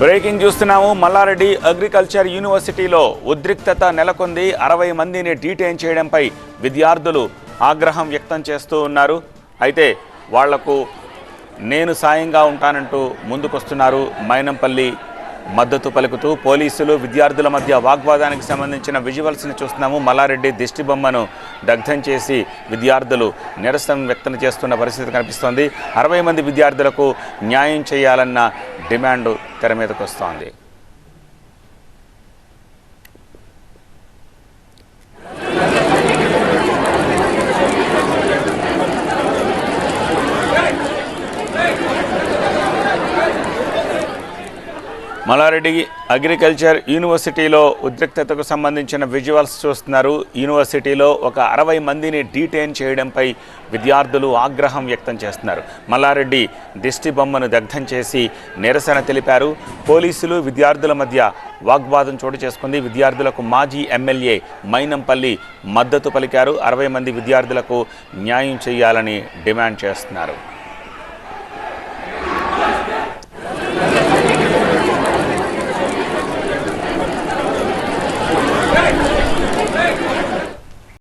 Breaking చూస్తున్నాము Mallareddy agriculture యూనివర్సిటీలో ఉద్రిక్తత నెలకొంది. అరవై మందిని డీటైన్ చేయడంపై విద్యార్థులు ఆగ్రహం వ్యక్తం చేస్తూ ఉన్నారు. అయితే వాళ్ళకు నేను సాయంగా ఉంటానంటూ ముందుకొస్తున్నారు మైనంపల్లి మద్దతు పలుకుతూ పోలీసులు విద్యార్థుల మధ్య వాగ్వాదానికి సంబంధించిన విజువల్స్ని చూస్తున్నాము. మల్లారెడ్డి దిష్టి బొమ్మను దగ్ధం చేసి విద్యార్థులు నిరసన వ్యక్తం చేస్తున్న పరిస్థితి కనిపిస్తోంది. అరవై మంది విద్యార్థులకు న్యాయం చేయాలన్న డిమాండ్ తెర మీదకు వస్తోంది మల్లారెడ్డి అగ్రికల్చర్ యూనివర్సిటీలో ఉద్రిక్తతకు సంబంధించిన విజువల్స్ చూస్తున్నారు. యూనివర్సిటీలో ఒక అరవై మందిని డీటైన్ చేయడంపై విద్యార్థులు ఆగ్రహం వ్యక్తం చేస్తున్నారు. మల్లారెడ్డి దిష్టి బొమ్మను దగ్ధం చేసి నిరసన తెలిపారు. పోలీసులు విద్యార్థుల మధ్య వాగ్వాదం చోటు చేసుకుంది. విద్యార్థులకు మాజీ ఎమ్మెల్యే మైనంపల్లి మద్దతు పలికారు. అరవై మంది విద్యార్థులకు న్యాయం చేయాలని డిమాండ్ చేస్తున్నారు.